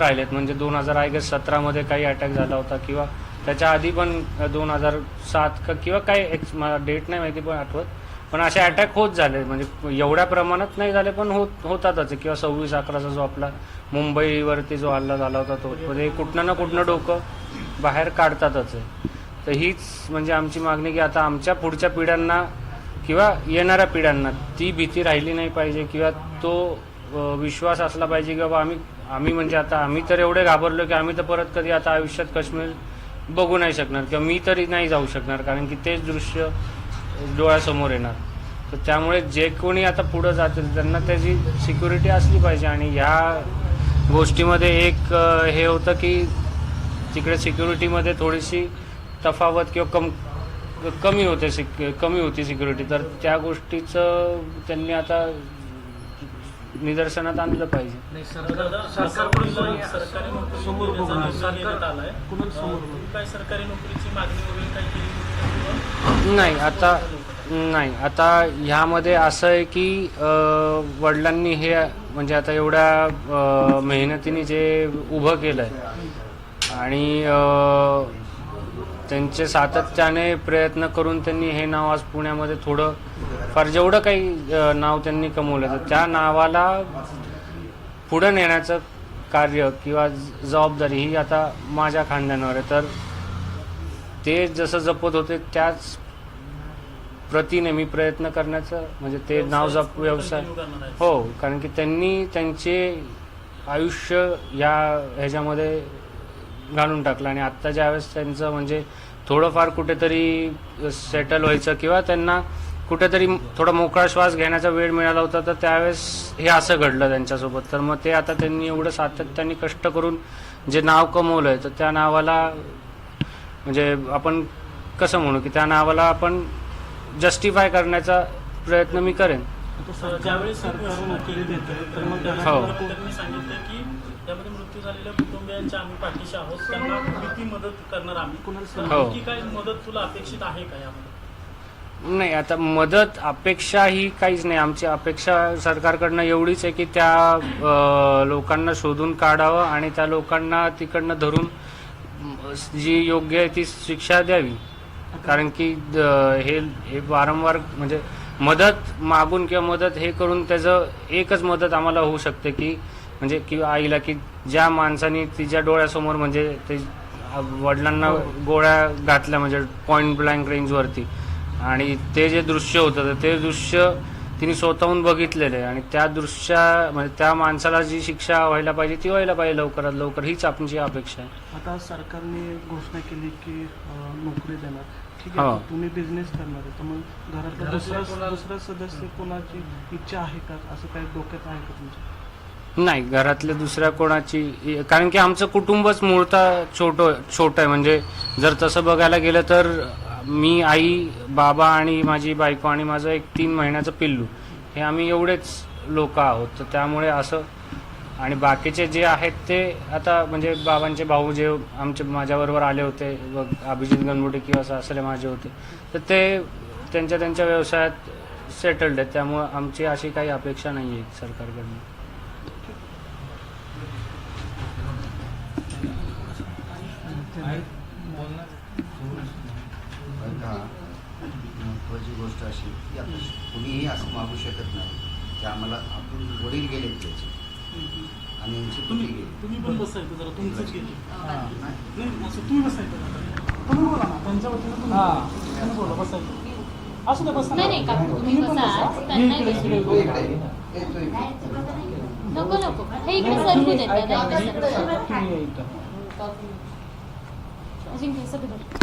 राहिलेत. म्हणजे दोन हजार आय गेस सतरामध्ये काही अटॅक झाला होता किंवा त्याच्या आधी पण दोन हजार सात का किंवा काही एक्स मला डेट नाही माहिती पण आठवत. पण असे अटॅक होत झाले. म्हणजे एवढ्या प्रमाणात नाही झाले पण होत होतातच. किंवा सव्वीस अकराचा जो आपला मुंबईवरती जो हल्ला झाला होता तो. म्हणजे कुठनं ना कुठनं डोकं बाहेर काढतातच. आहे तर हीच म्हणजे आमची मागणी की आता आमच्या पुढच्या पिढ्यांना किंवा येणाऱ्या पिढ्यांना ती भीती राहिली नाही पाहिजे किंवा तो विश्वास असला पाहिजे की बाबा आम्ही आम्ही म्हणजे आता आम्ही तर एवढे घाबरलो की आम्ही तर परत कधी आता आयुष्यात काश्मीर बघू नाही शकणार किंवा मी तरी नाही जाऊ शकणार कारण की तेच दृश्य डोळ्यासमोर येणार. तर त्यामुळे जे कोणी आता पुढं जातील त्यांना त्याची सिक्युरिटी असली पाहिजे. आणि ह्या गोष्टीमध्ये एक हे होतं की तिकडे सिक्युरिटीमध्ये थोडीशी तफावत किंवा कम कमी होते सिक कमी होती सिक्युरिटी तर त्या गोष्टीचं त्यांनी आता निदर्शनात आणलं पाहिजे. नाही दादा, सरकार सरकारकडून सरकारी नोकरी समोर देण्याचा बघून निर्णय घेण्यात सरकार आलाय. कुणाला समोर अं, बघून? तुम्ही काय सरकारी नोकरीची मागणी वगैरे काय केली होती? किंवा नाही आता नाही आता ह्यामध्ये असं आहे की अं, वडिलांनी हे म्हणजे आता एवढ्या अं, मेहनतीने जे उभं केलं आहे आणि अं, त्यांचे सातत्याने प्रयत्न करून त्यांनी हे नाव आज पुण्यामध्ये थोडं फार जेवढं काही नाव त्यांनी कमवलं तर त्या नावाला पुढं नेण्याचं कार्य किंवा ज- जबाबदारी ही आता माझ्या खांद्यावर आहे. तर ते जसं जपत होते त्याच प्रतीने मी प्रयत्न करण्याचं म्हणजे ते नाव जप व्यवसाय. हो कारण की त्यांनी त्यांचे आयुष्य या ह्याच्यामध्ये घालून टाकलं. आणि आत्ता ज्यावेळेस त्यांचं म्हणजे थोडंफार कुठेतरी सेटल व्हायचं किंवा त्यांना कुठेतरी थोडा मोकळा श्वास घेण्याचा वेळ मिळाला होता तर त्यावेळेस हे असं घडलं त्यांच्यासोबत तर मग ते आता त्यांनी एवढं सातत्याने कष्ट करून जे नाव कमवलंय तर त्या नावाला म्हणजे आपण कसं म्हणू की त्या नावाला आपण जस्टिफाय करण्याचा प्रयत्न मी करेन हो. हो. नाही आता मदत अपेक्षा ही काहीच नाही. आमची अपेक्षा सरकारकडनं एवढीच आहे की त्या लोकांना शोधून काढावं आणि त्या लोकांना तिकडनं धरून जी योग्य आहे ती शिक्षा द्यावी. कारण की हे हे वारंवार म्हणजे मदत मागून किंवा मदत हे करून त्याचं एकच मदत आम्हाला होऊ शकते की म्हणजे किंवा आईला की ज्या माणसाने तिच्या डोळ्यासमोर म्हणजे ते वडिलांना गोळ्या घातल्या म्हणजे पॉईंट ब्लँक रेंजवरती आणि ते जे दृश्य होतं तर ते दृश्य तिने स्वतःहून बघितलेलं आहे. आणि त्या दृश्या म्हणजे त्या माणसाला जी शिक्षा व्हायला पाहिजे ती व्हायला पाहिजे लवकरात लवकर. हीच आमची अपेक्षा आहे. आता सरकारने घोषणा केली की नोकरी देणार. ठीक आहे हो. तुम्ही बिझनेस करणार आहे. तर मग घरातला दुसरा दुसरा सदस्य कोणाची इच्छा आहे का? असं काही डोक्यात आहे का तुमच्या? नाही घरातल्या दुसऱ्या कोणाची कारण की आमचं कुटुंबच मूळतः छोटं छोटं आहे. म्हणजे जर तसं बघायला गेलं तर मी आई बाबा आणि माझी बायको आणि माझं एक तीन महिन्याचं पिल्लू हे आम्ही एवढेच लोक आहोत. तर त्यामुळे असं आणि बाकीचे जे आहेत ते आता म्हणजे बाबांचे भाऊ जे आमचे माझ्याबरोबर आले होते व अभिजित गणबुडे किंवा सासरे माझे होते तर ते त्यांच्या त्यांच्या व्यवसायात सेटल्ड आहेत. त्यामुळं आमची अशी काही अपेक्षा नाही आहे सरकारकडनं. बघा महत्त्वाची गोष्ट अशी की आता कुणीही असं मागू शकत नाही. की आम्हाला आपण वडील गेले त्याचे. आणि यांची तुम्ही गेली तुम्ही पण बसायचं जरा तुमचंच केली. नाही. नाही असं तुम्ही बसायचं तुम्ही बोला ना त्यांच्या वतीनं तुम्ही तुम्ही बोला बसायचं. असू द्या बसा नाही नाही काकू तुम्ही बसा. त्यांना. नको नको. हे इकडे सरकू देत. अजिंक्य सगळं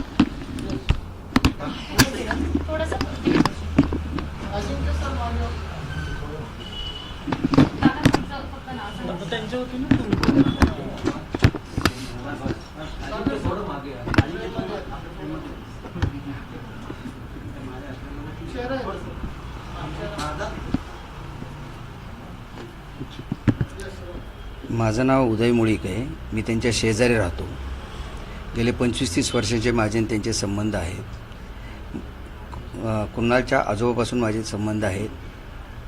त्यांच्या माझं नाव उदय मुळीक आहे. मी त्यांच्या शेजारी राहतो. गेले पंचवीस तीस वर्षांचे माझे आणि त्यांचे संबंध आहेत. अ, कुणालच्या आजोबापासून माझे संबंध आहेत.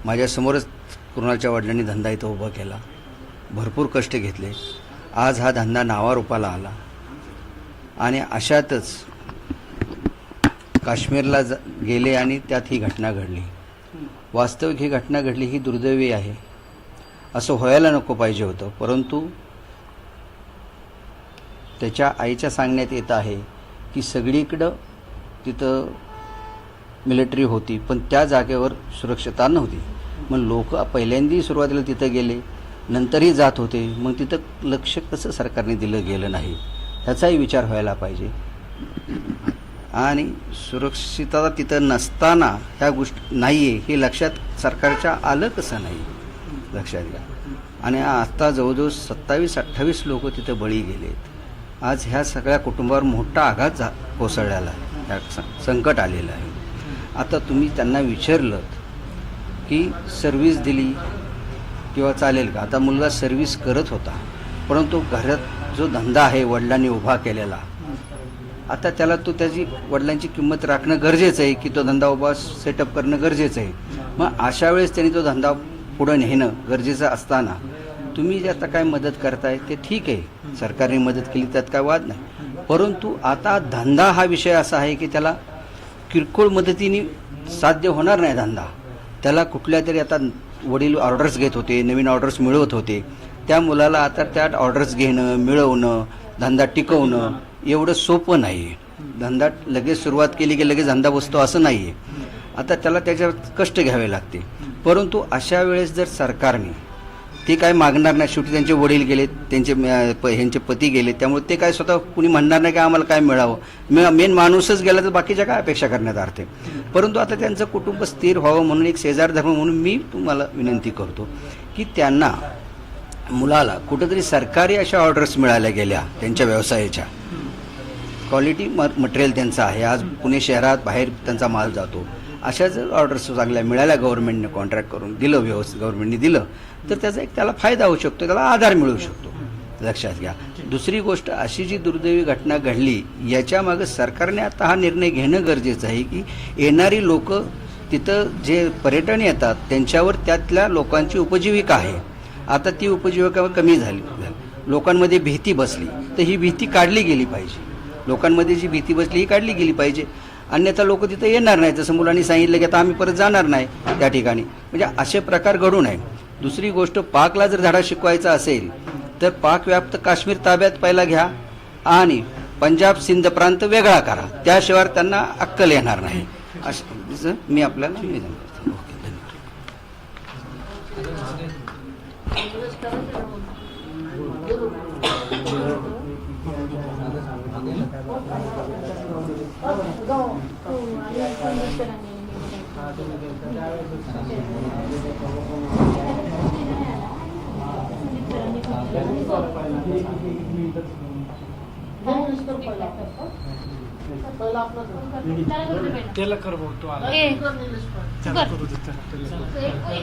माझ्यासमोरच कुणालच्या वडिलांनी धंदा इथं उभा केला. भरपूर कष्ट घेतले. आज हा धंदा नावारूपाला आला. आणि अशातच काश्मीरला ज गेले आणि त्यात ही घटना घडली. वास्तविक ही घटना घडली ही दुर्दैवी आहे. असं व्हायला नको पाहिजे होतं परंतु त्याच्या आईच्या सांगण्यात येत आहे की सगळीकडं तिथं मिलिटरी होती पण त्या जागेवर सुरक्षता नव्हती. मग लोक पहिल्यांदाही सुरुवातीला तिथं गेले नंतरही जात होते. मग तिथं लक्ष कसं सरकारने दिलं गेलं नाही? ह्याचाही विचार व्हायला पाहिजे. आणि सुरक्षितता तिथं नसताना ह्या गोष्टी नाही आहे हे लक्षात सरकारच्या आलं कसं नाही? लक्षात घ्या. आणि आता जवळजवळ सत्तावीस अठ्ठावीस लोक तिथं बळी गेलेत. आज ह्या सगळ्या कुटुंबावर मोठा आघात जा कोसळलेला आहे. ह्या सं- संकट आलेलं आहे. आता तुम्ही त्यांना विचारलं की सर्व्हिस दिली किंवा चालेल का? आता मुलगा सर्व्हिस करत होता परंतु घरात जो धंदा आहे वडिलांनी उभा केलेला आता त्याला तो त्याची वडिलांची किंमत राखणं गरजेचं आहे की तो धंदा उभा सेटअप करणं गरजेचं आहे. मग अशा वेळेस त्यांनी तो धंदा पुढं नेणं गरजेचं असताना तुम्ही जे आता काय मदत करताय ते ठीक आहे. सरकारने मदत केली त्यात काय वाद नाही. परंतु आता धंदा हा विषय असा आहे की त्याला किरकोळ मदतीने साध्य होणार नाही धंदा. त्याला कुठल्या तरी आता वडील ऑर्डर्स घेत होते नवीन ऑर्डर्स मिळवत होते. त्या मुलाला आता त्या ऑर्डर्स घेणं मिळवणं धंदा टिकवणं एवढं सोपं नाही आहे धंदा लगेच सुरुवात केली की लगेच धंदा बसतो असं नाही आहे आता त्याला त्याच्यावर कष्ट घ्यावे लागते. परंतु अशा वेळेस जर सरकारने ते काय मागणार नाही शेवटी त्यांचे वडील गेले त्यांचे प ह्यांचे पती गेले त्यामुळे ते काय स्वतः कुणी म्हणणार नाही की आम्हाला काय मिळावं. मेन माणूसच गेला तर बाकीच्या काय अपेक्षा करण्यात अर्थ आहे परंतु आता त्यांचं कुटुंब स्थिर व्हावं म्हणून एक शेजार धर्म म्हणून मी तुम्हाला विनंती करतो की त्यांना मुलाला कुठंतरी सरकारी अशा ऑर्डर्स मिळाल्या गेल्या त्यांच्या व्यवसायाच्या. क्वालिटी म मटेरियल त्यांचं आहे. आज पुणे शहरात बाहेर त्यांचा माल जातो. अशा जर ऑर्डर्स चांगल्या मिळाल्या गव्हर्नमेंटने कॉन्ट्रॅक्ट करून दिलं व्यवस्थित गव्हर्नमेंटने दिलं तर त्याचा एक त्याला फायदा होऊ शकतो त्याला आधार मिळू शकतो. लक्षात घ्या. दुसरी गोष्ट अशी जी दुर्दैवी घटना घडली याच्यामागं सरकारने आता हा निर्णय घेणं गरजेचं आहे की येणारी लोक तिथं जे पर्यटन येतात त्यांच्यावर त्यातल्या लोकांची उपजीविका आहे. आता ती उपजीविका कमी झाली लोकांमध्ये भीती बसली तर ही भीती काढली गेली पाहिजे. लोकांमध्ये जी भीती बसली ही काढली गेली पाहिजे. अन्यथा लोक तिथं येणार नाही जसं मुलांनी सांगितलं की आता आम्ही परत जाणार नाही त्या ठिकाणी. म्हणजे असे प्रकार घडू नये. दुसरी गोष्ट पाकला जर धडा शिकवायचा असेल तर पाकव्याप्त काश्मीर ताब्यात पहिला घ्या आणि पंजाब सिंध प्रांत वेगळा करा. त्याशिवाय त्यांना अक्कल येणार नाही. असं मी आपल्याला निवेदन करतो. त्याला कर भाऊ तो आला ए, त्याला कर. करू दे त्याला